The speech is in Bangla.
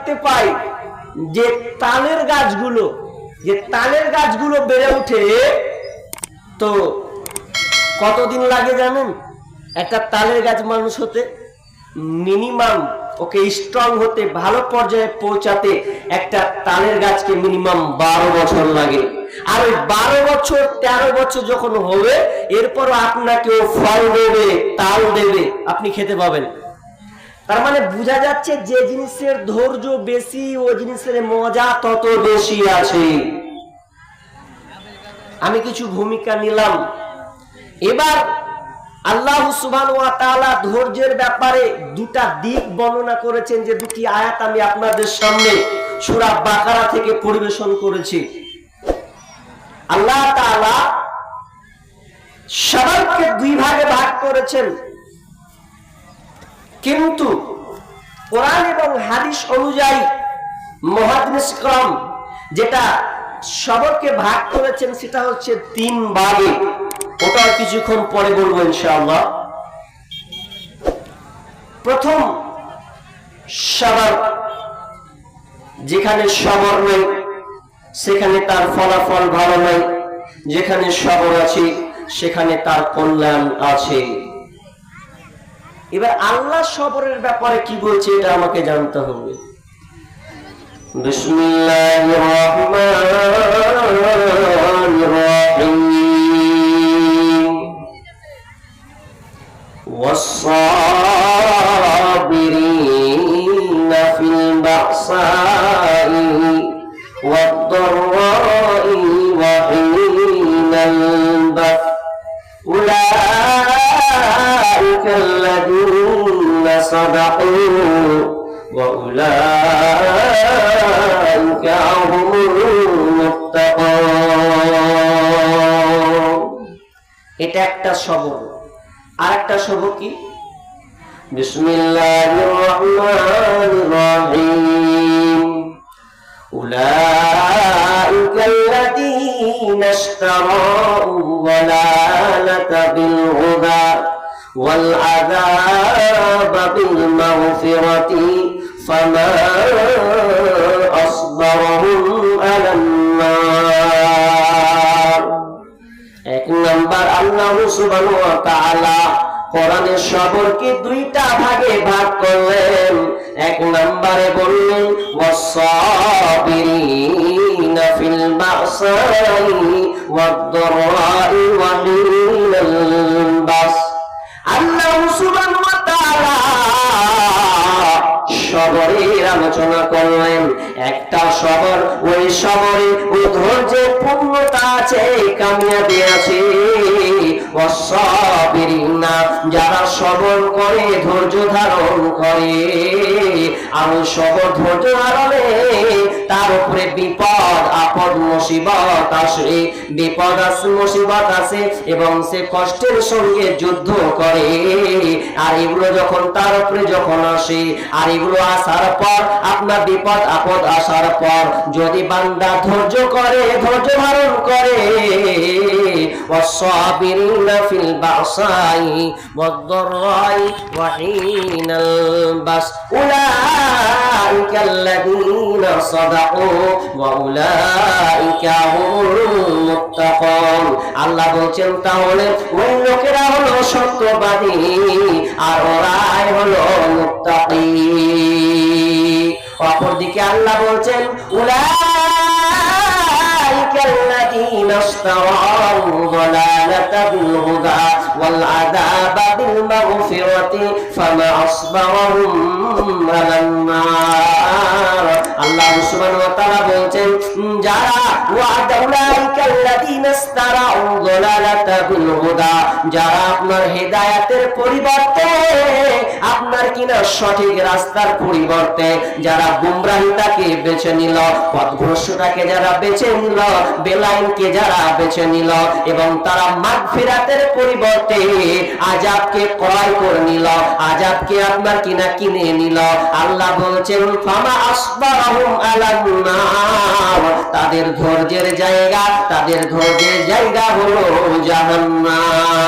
দেখতে পাই যে তালের গাছগুলো, যে তালের গাছগুলো বেড়ে উঠে তো কতদিন লাগে জানেন? একটা তালের গাছ মানুষ হতে মিনিমাম ওকে স্ট্রং হতে, ভালো পর্যায়ে পৌঁছাতে একটা তালের গাছকে মিনিমাম বারো বছর লাগে। আর ওই বারো বছর, তেরো বছর যখন হবে এরপর আপনাকে ফল দেবে, তাল দেবে, আপনি খেতে পাবেন। তার মানে বোঝা যাচ্ছে যে জিনিসের ধৈর্য বেশি, ও জিনিসের মজা তত বেশি আছে। আমি কিছু ভূমিকা নিলাম। এবার আল্লাহ তাআলা ধৈর্যের ব্যাপারে দুটা দিক বর্ণনা করেছেন, যে দুটি আয়াত আমি আপনাদের সামনে সূরা বাকারা থেকে পরিবেশন করেছি। আল্লাহ সবাইকে দুই ভাগে ভাগ করেছেন। কিন্তু কোরআন এবং হাদিস অনুযায়ী মহাদিস ক্রম যেটা সবরকে ভাগ করেছেন সেটা হচ্ছে তিন ভাগে। ওটা কিছুক্ষণ পরে বলব ইনশাআল্লাহ। প্রথম সবার, যেখানে সবর নেই, সেখানে তার ফলাফল ভালো নয় যেখানে সবর আছে, সেখানে তার কল্যাণ আছে। এবার আল্লাহ সবরের ব্যাপারে কি বলছে এটা আমাকে জানতে হবে। বিসমিল্লাহির রহমানির রহিম। ওয়াস-সাবিরিনা ফিল বাসা'i صدقوا وأولئك هم المتقون এটা একটা সবর আর একটা সবর কি বিসমিল্লাহির রহমানির রহিম أولئك الذين اشتروا والعذاب بالمغفرة فما أصبرهم على النار এক নাম্বার আল্লাহ সুবহানাহু ওয়া তাআলা কোরআনের সবরকে দুইটা ভাগে ভাগ করলেন এক নম্বরে বললেন ওয়াসাবিরিনা ফিল বাসাই ওয়াদ-দারাই ওয়া সবরের আলোচনা করলেন। একটা শহর ওই সবরে ও ধৈর্যের পূর্ণতা আছে কামিয়াবি আছে। যারা সবর করে ধৈর্য ধারণ করে আর ওই সবর ধৈর্য ধারণে তার উপরে বিপদ আপদ মুসিবত আসে বিপদ আছে মুসিবত আছে এবং সে কষ্টের সঙ্গে যুদ্ধ করে আর এগুলো যখন তার উপরে যখন আসে আর এগুলো আসার পর আপনার বিপদ আপদ আসার পর যদি বান্দা ধৈর্য করে ধৈর্য ধারণ করে والصابرين في البأساء والضراء وحين البأس أولئك الذين صدقوا وأولئك هم المتقون আল্লাহ বলছেন তাহলে ওই লোকেরা হলো সত্যবাদী আর ওরাই হলো মুত্তাকি অপরদিকে আল্লাহ বলছেন أولئك الذين اشتروا الضلالة بالهدى والعذاب بالمغفرة فما أصبرهم على النار আল্লাহ সুবহানাহু ওয়া তাআলা বলছেন যারা যালালাতা বিল হুদা যারা আপনার হেদায়েতের পরিবর্তে, আপনার কিনা সঠিক রাস্তার পরিবর্তে যারা বেছে নিল পথভ্রষ্টতাকে যারা বেছে নিল, বেলাইনকে যারা বেছে নিল, এবং তারা মাগফিরাতের পরিবর্তে আজাবকে ক্রয় করে নিল আজাবকে আপনার কিনা কিনে নিল, আল্লাহ বলছেন, ফামা নার তাদের ধৈর্যের জায়গা তাদের ধৈর্যের জায়গা হলো জাহান্নাম।